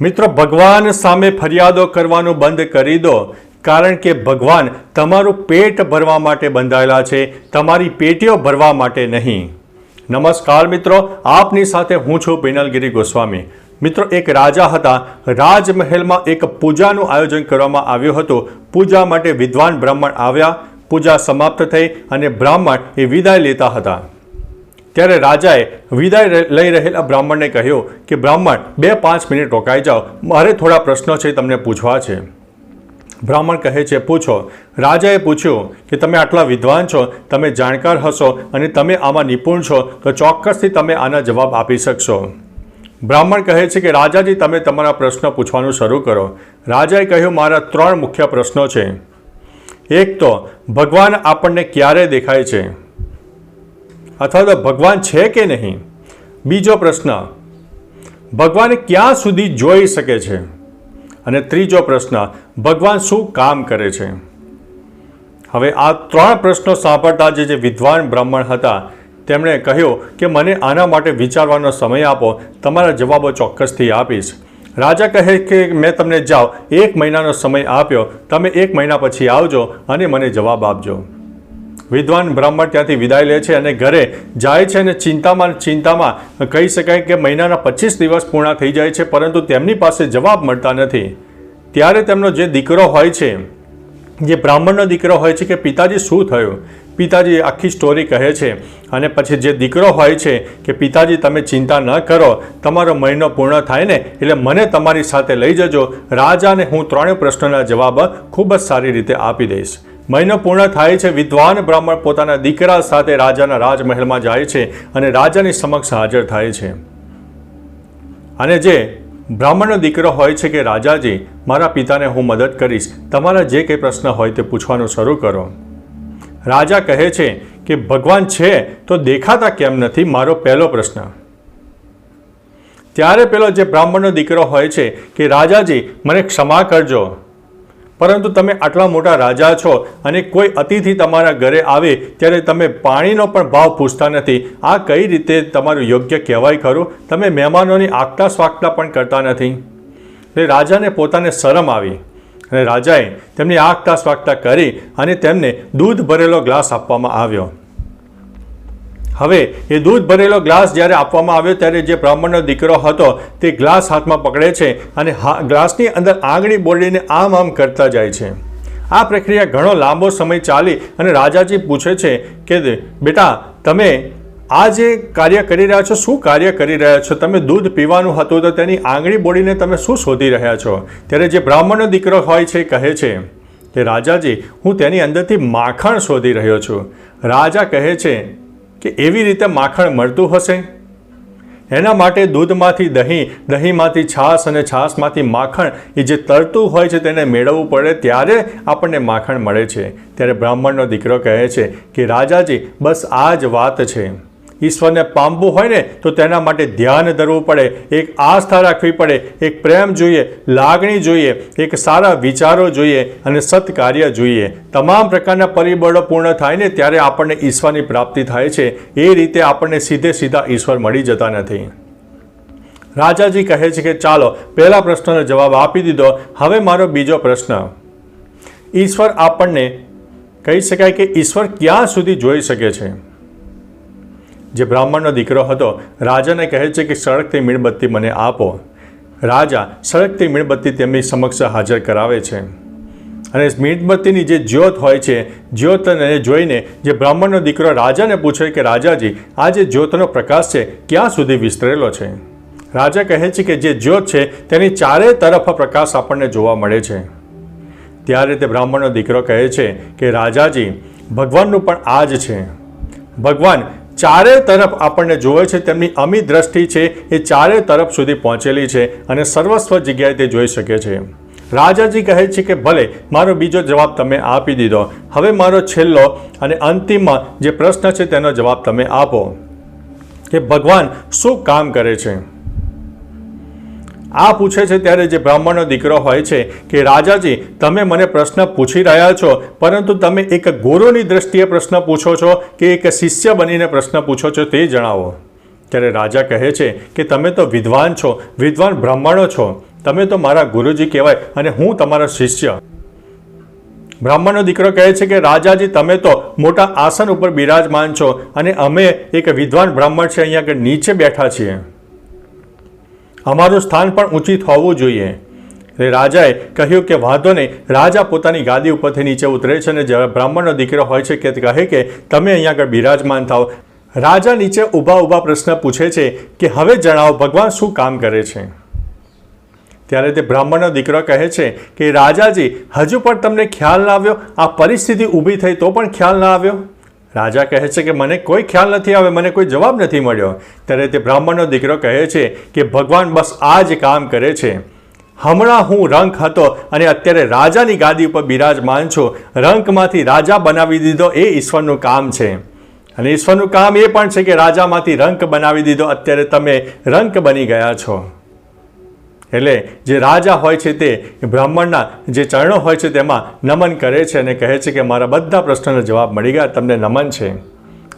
મિત્રો, ભગવાન સામે ફરિયાદો કરવાનું બંધ કરી દો. કારણ કે ભગવાન તમારું પેટ ભરવા માટે બંધાયેલા છે. તમારી પેટીઓ ભરવા માટે નહીં. નમસ્કાર મિત્રો, આપની સાથે હું છું પિનલગીરી ગોસ્વામી. મિત્રો, એક રાજા હતા. રાજમહેલમાં એક પૂજાનું આયોજન કરવામાં આવ્યું હતું. પૂજા માટે વિદ્વાન બ્રાહ્મણ આવ્યા. પૂજા સમાપ્ત થઈ અને બ્રાહ્મણ એ વિદાય લેતા હતા. ત્યારે રાજાએ વિદાય લઈ રહેલા બ્રાહ્મણને કહ્યું કે, બ્રાહ્મણ, બે પાંચ મિનિટ રોકાઈ જાઓ. મારે થોડા પ્રશ્નો છે તમને પૂછવા છે. બ્રાહ્મણ કહે છે, પૂછો. રાજાએ પૂછ્યું કે, તમે આટલા વિદ્વાન છો, તમે જાણકાર હશો અને તમે આમાં નિપુણ છો, તો ચોક્કસથી તમે આના જવાબ આપી શકશો. બ્રાહ્મણ કહે છે કે, રાજાજી, તમે તમારા પ્રશ્ન પૂછવાનું શરૂ કરો. રાજાએ કહ્યું, મારા ત્રણ મુખ્ય પ્રશ્નો છે. એક તો, ભગવાન આપણને ક્યારે દેખાય છે? અથવા તો ભગવાન છે કે નહીં? બીજો પ્રશ્ન, ભગવાન ક્યાં સુધી જોઈ શકે છે? અને ત્રીજો પ્રશ્ન, ભગવાન શું કામ કરે છે? હવે આ ત્રણ પ્રશ્નો સાંભળતા જે વિદ્વાન બ્રાહ્મણ હતા, તેમણે કહ્યું કે મને આના માટે વિચારવાનો સમય આપો, તમારા જવાબો ચોક્કસથી આપીશ. રાજા કહે કે મેં તમને જાઓ, એક મહિનાનો સમય આપ્યો, તમે એક મહિના પછી આવજો અને મને જવાબ આપજો. વિદ્વાન બ્રાહ્મણ ત્યાંથી વિદાય લે છે અને ઘરે જાય છે અને ચિંતામાં ચિંતામાં કહી શકાય કે મહિનાના પચીસ દિવસ પૂર્ણ થઈ જાય છે, પરંતુ તેમની પાસે જવાબ મળતા નથી. ત્યારે તેમનો જે દીકરો હોય છે, જે બ્રાહ્મણનો દીકરો હોય છે કે પિતાજી શું થયું? પિતાજી આખી સ્ટોરી કહે છે અને પછી જે દીકરો હોય છે કે પિતાજી તમે ચિંતા ન કરો, તમારો મહિનો પૂર્ણ થાય ને એટલે મને તમારી સાથે લઈ જજો. રાજાને હું ત્રણેય પ્રશ્નોના જવાબ ખૂબ જ સારી રીતે આપી દઈશ. મહિનો પૂર્ણ થાય છે. વિદ્વાન બ્રાહ્મણ પોતાના દીકરા સાથે રાજાના રાજમહેલમાં જાય છે અને રાજાની સમક્ષ હાજર થાય છે. અને જે બ્રાહ્મણનો દીકરો હોય છે કે રાજાજી, મારા પિતાને હું મદદ કરીશ. તમારા જે કંઈ પ્રશ્ન હોય તે પૂછવાનું શરૂ કરો. રાજા કહે છે કે, ભગવાન છે તો દેખાતા કેમ નથી? મારો પહેલો પ્રશ્ન. ત્યારે પેલો જે બ્રાહ્મણનો દીકરો હોય છે કે, રાજાજી, મને ક્ષમા કરજો. પરંતુ તમે આટલા મોટા રાજા છો અને કોઈ અતિથિ તમારા ઘરે આવે ત્યારે તમે પાણીનો પણ ભાવ પૂછતા નથી. આ કઈ રીતે તમારું યોગ્ય કહેવાય ખરું? તમે મહેમાનોની આગતા સ્વાગતા પણ કરતા નથી. એટલે રાજાને પોતાને શરમ આવી. અને રાજાએ તેમની આગતા સ્વાગતા કરી અને તેમને દૂધ ભરેલો ગ્લાસ આપવામાં આવ્યો. હવે એ દૂધ ભરેલો ગ્લાસ જ્યારે આપવામાં આવ્યો ત્યારે જે બ્રાહ્મણનો દીકરો હતો તે ગ્લાસ હાથમાં પકડે છે અને ગ્લાસની અંદર આંગળી બોલીને આમ આમ કરતા જાય છે. આ પ્રક્રિયા ઘણો લાંબો સમય ચાલી અને રાજાજી પૂછે છે કે, બેટા, તમે આ જે કાર્ય કરી રહ્યા છો, શું કાર્ય કરી રહ્યા છો? તમે દૂધ પીવાનું હતું તો તેની આંગળી બોડીને તમે શું શોધી રહ્યા છો? ત્યારે જે બ્રાહ્મણનો દીકરો હોય છે કહે છે, કે રાજાજી, હું તેની અંદરથી માખણ શોધી રહ્યો છું. રાજા કહે છે કે એવી રીતે માખણ મળતું હશે? એના માટે દૂધમાંથી દહીં, દહીંમાંથી છાશ અને છાશમાંથી માખણ એ જે તરતું હોય છે તેને મેળવવું પડે ત્યારે આપણને માખણ મળે છે. ત્યારે બ્રાહ્મણનો દીકરો કહે છે કે, રાજાજી, બસ આ જ વાત છે. ઈશ્વરને પામવું હોય ને, તો તેના માટે ધ્યાન ધરવું પડે. એક આસ્થા રાખવી પડે, એક પ્રેમ જોઈએ, લાગણી જોઈએ, એક સારા વિચારો જોઈએ અને સત્કાર્ય જોઈએ. તમામ પ્રકારના પરિબળો પૂર્ણ થાય ને, ત્યારે આપણને ઈશ્વરની પ્રાપ્તિ થાય છે. એ રીતે આપણને સીધે સીધા ઈશ્વર મળી જતા નથી. રાજાજી કહે છે કે, ચાલો, પહેલા પ્રશ્નનો જવાબ આપી દીધો. હવે મારો બીજો પ્રશ્ન. ઈશ્વર આપણને કહી શકાય કે ઈશ્વર ક્યાં સુધી જોઈ શકે છે? જે બ્રાહ્મણનો દીકરો હતો, રાજાને કહે છે કે સળગતી મીણબત્તી મને આપો. રાજા સળગતી મીણબત્તી તેમની સમક્ષ હાજર કરાવે છે. અને મીણબત્તીની જે જ્યોત હોય છે, જ્યોતને જોઈને જે બ્રાહ્મણનો દીકરો રાજાને પૂછે કે, રાજાજી, આ જે જ્યોતનો પ્રકાશ છે, ક્યાં સુધી વિસ્તરેલો છે? રાજા કહે છે કે, જે જ્યોત છે, તેની ચારે તરફ પ્રકાશ આપણને જોવા મળે છે. ત્યારે તે બ્રાહ્મણનો દીકરો કહે છે કે, રાજાજી, ભગવાનનું પણ આ જ છે. ભગવાન ચારે તરફ આપણને જોવે છે, તેમની અમી દ્રષ્ટિ છે, એ ચારે તરફ સુધી પહોંચેલી છે અને સર્વસ્વ જગ્યાએ તે જોઈ શકે છે. રાજાજી કહે છે કે, ભલે, મારો બીજો જવાબ તમે આપી દીધો. હવે મારો છેલ્લો અને અંતિમમાં જે પ્રશ્ન છે, તેનો જવાબ તમે આપો. કે ભગવાન શું કામ કરે છે? આ પૂછે છે ત્યારે જે બ્રાહ્મણનો દીકરો હોય છે કે, રાજાજી, તમે મને પ્રશ્ન પૂછી રહ્યા છો, પરંતુ તમે એક ગુરુની દ્રષ્ટિએ પ્રશ્ન પૂછો છો કે એક શિષ્ય બનીને પ્રશ્ન પૂછો છો તે જણાવો. ત્યારે રાજા કહે છે કે, તમે તો વિદ્વાન છો, વિદ્વાન બ્રાહ્મણો છો. તમે તો મારા ગુરુજી કહેવાય અને હું તમારો શિષ્ય. બ્રાહ્મણનો દીકરો કહે છે કે, રાજાજી, તમે તો મોટા આસન ઉપર બિરાજમાન છો અને અમે એક વિદ્વાન બ્રાહ્મણ છે અહીંયા આગળ નીચે બેઠા છીએ. અમારું સ્થાન પણ ઉચિત હોવું જોઈએ. રાજાએ કહ્યું કે વાંધો નહીં રાજા પોતાની ગાદી ઉપરથી નીચે ઉતરે છે અને જ્યારે બ્રાહ્મણનો દીકરો હોય છે કે કહે કે તમે અહીંયા આગળ બિરાજમાન થાઓ, રાજા નીચે ઊભા ઊભા પ્રશ્ન પૂછે છે કે હવે જણાવો, ભગવાન શું કામ કરે છે? ત્યારે તે બ્રાહ્મણનો દીકરો કહે છે કે રાજાજી, હજુ પણ તમને ખ્યાલ ના આવ્યો? આ પરિસ્થિતિ ઊભી થઈ તો પણ ખ્યાલ ના આવ્યો? રાજા કહે છે કે મને કોઈ ખ્યાલ નથી આવે, મને કોઈ જવાબ નથી મળ્યો. ત્યારે તે બ્રાહ્મણનો દીકરો કહે છે કે ભગવાન બસ આ જ કામ કરે છે. હમણાં હું રંક હતો અને અત્યારે રાજાની ગાદી ઉપર બિરાજમાન છું. રંકમાંથી રાજા બનાવી દીધો એ ઈશ્વરનું કામ છે. અને ઈશ્વરનું કામ એ પણ છે કે રાજામાંથી રંક બનાવી દીધો. અત્યારે તમે રંક બની ગયા છો. એટલે જે રાજા હોય છે તે બ્રાહ્મણના જે ચરણો હોય છે તેમાં નમન કરે છે અને કહે છે કે મારા બધા પ્રશ્નોના જવાબ મળી ગયા, તમને નમન છે.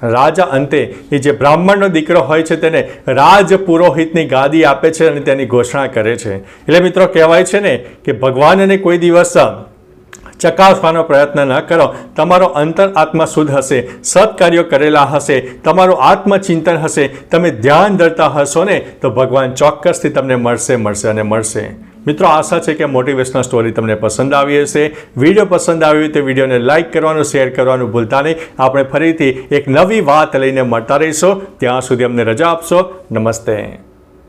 રાજા અંતે એ જે બ્રાહ્મણનો દીકરો હોય છે તેને રાજ પુરોહિતની ગાદી આપે છે અને તેની ઘોષણા કરે છે. એટલે મિત્રો કહેવાય છે ને કે ભગવાનને કોઈ દિવસ ચકાસવાનો પ્રયત્ન ન કરો. તમારો અંતર આત્મા શુદ્ધ હશે, સત્કાર્યો કરેલા હશે, તમારું આત્મચિંતન હશે, તમે ધ્યાન ધરતા હશો ને, તો ભગવાન ચોક્કસથી તમને મળશે મળશે અને મળશે. મિત્રો, આશા છે કે મોટિવેશનલ સ્ટોરી તમને પસંદ આવી હશે. વીડિયો પસંદ આવી હોય તો વિડીયોને લાઇક કરવાનું શેર કરવાનું ભૂલતા નહીં. આપણે ફરીથી એક નવી વાત લઈને મળતા રહીશું. ત્યાં સુધી અમને રજા આપશો. નમસ્તે.